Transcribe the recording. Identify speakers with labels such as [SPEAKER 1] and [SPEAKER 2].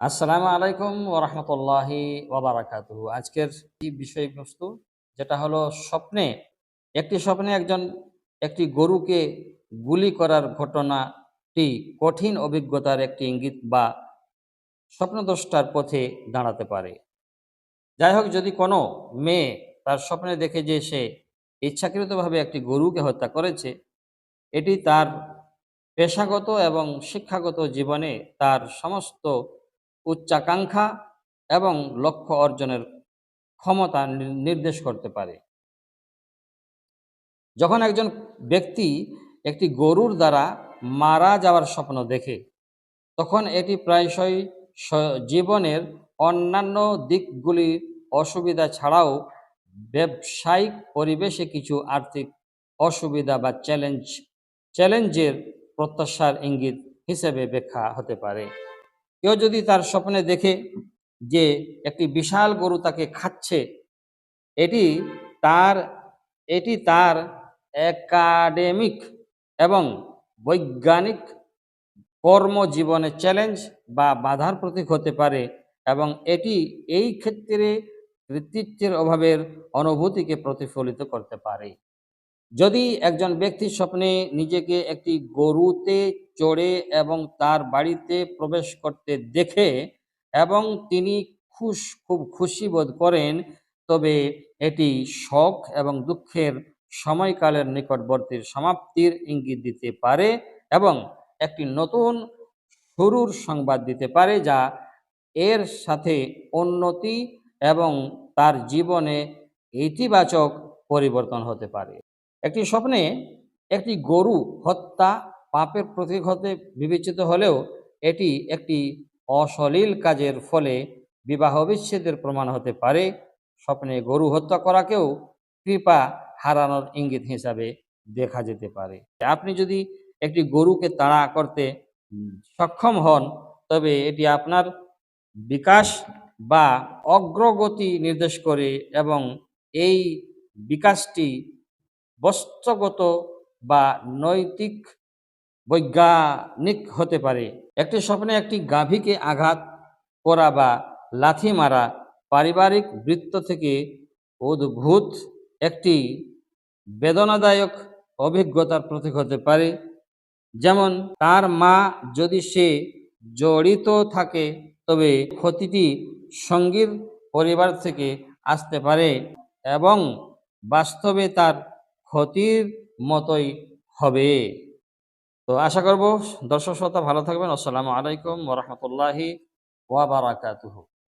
[SPEAKER 1] আসসালামু আলাইকুম ওরহমতুল্লাহি ওবরাকাতু আজকের বিষয়বস্তু যেটা হলো স্বপ্নে, একটি স্বপ্নে একজন, একটি গরুকে গুলি করার ঘটনাটি কঠিন অভিজ্ঞতার একটি ইঙ্গিত বা স্বপ্নদ্রষ্টার পথে দাঁড়াতে পারে। যাই হোক, যদি কোনো মেয়ে তার স্বপ্নে দেখে যে সে ইচ্ছাকৃতভাবে একটি গরুকে হত্যা করেছে, এটি তার পেশাগত এবং শিক্ষাগত জীবনে তার সমস্ত উচ্চাকাঙ্ক্ষা এবং লক্ষ্য অর্জনের ক্ষমতা নির্দেশ করতে পারে। যখন একজন ব্যক্তি একটি গরুর দ্বারা মারা যাওয়ার স্বপ্ন দেখে, তখন এটি প্রায়শই জীবনের অন্যান্য দিকগুলির অসুবিধা ছাড়াও ব্যবসায়িক পরিবেশে কিছু আর্থিক অসুবিধা বা চ্যালেঞ্জ, চ্যালেঞ্জের প্রত্যাশার ইঙ্গিত হিসেবে ব্যাখ্যা হতে পারে। কেউ যদি তার স্বপ্নে দেখে যে একটি বিশাল গরু তাকে খাচ্ছে, এটি তার এটি তার একাডেমিক এবং বৈজ্ঞানিক কর্মজীবনে চ্যালেঞ্জ বা বাধার প্রতীক হতে পারে এবং এটি এই ক্ষেত্রে কৃতিত্বের অভাবের অনুভূতিকে প্রতিফলিত করতে পারে। যদি একজন ব্যক্তির স্বপ্নে নিজেকে একটি গরুতে চড়ে এবং তার বাড়িতে প্রবেশ করতে দেখে এবং তিনি খুশ, খুব খুশি বোধ করেন, তবে এটি শখ এবং দুঃখের সময়কালের নিকটবর্তীর সমাপ্তির ইঙ্গিত দিতে পারে এবং একটি নতুন শুরুর সংবাদ দিতে পারে যা এর সাথে উন্নতি এবং তার জীবনে ইতিবাচক পরিবর্তন হতে পারে। একটি স্বপ্নে একটি গরু হত্যা পাপের প্রতীক হতে বিবেচিত হলেও এটি একটি অশ্লীল কাজের ফলে বিবাহ বিচ্ছেদের প্রমাণ হতে পারে। স্বপ্নে গরু হত্যা করাকেও কৃপা হারানোর ইঙ্গিত হিসাবে দেখা যেতে পারে। আপনি যদি একটি গরুকে তাড়া করতে সক্ষম হন, তবে এটি আপনার বিকাশ বা অগ্রগতি নির্দেশ করে এবং এই বিকাশটি বস্তুগত বা নৈতিক, বৈজ্ঞানিক হতে পারে। একটি স্বপ্নে একটি গাভীকে আঘাত করা বা লাথি মারা পারিবারিক বৃত্ত থেকে উদ্ভূত একটি বেদনাদায়ক অভিজ্ঞতার প্রতীক হতে পারে। যেমন, তার মা যদি সে জড়িত থাকে, তবে ক্ষতিটি সঙ্গীর পরিবার থেকে আসতে পারে এবং বাস্তবে তার ক্ষতির মতোই হবে। তো আশা করব দর্শক শ্রোতা ভালো থাকবেন। আসসালামু আলাইকুম ওরহমতুল্লাহি ওয়াবারাকাতুহু